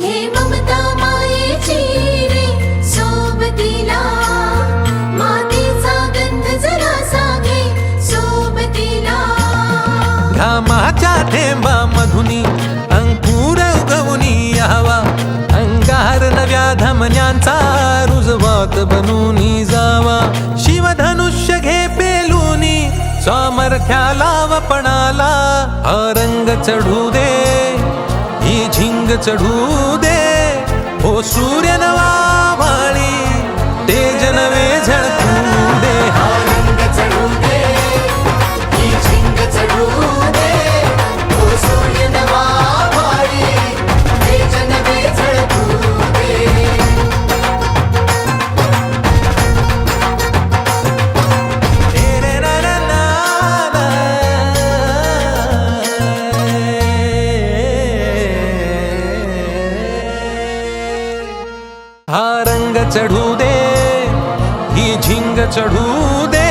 घे ममता मायेची रे सोबतीला मातीचा गंध जरासा घे सोबतीला घामाच्या थेंबा मधुनी अंकुर उगवनी यावा. अंगार नव्या धमन्यांचा रुजवात बनूनी जावा. शिवधनुष्य घे पेलूनी सामर्थ्याला वपणाला हा रंग चढू रंग चढू दे. हो सूर्य हा रंग चढू दे ही झिंग चढू दे.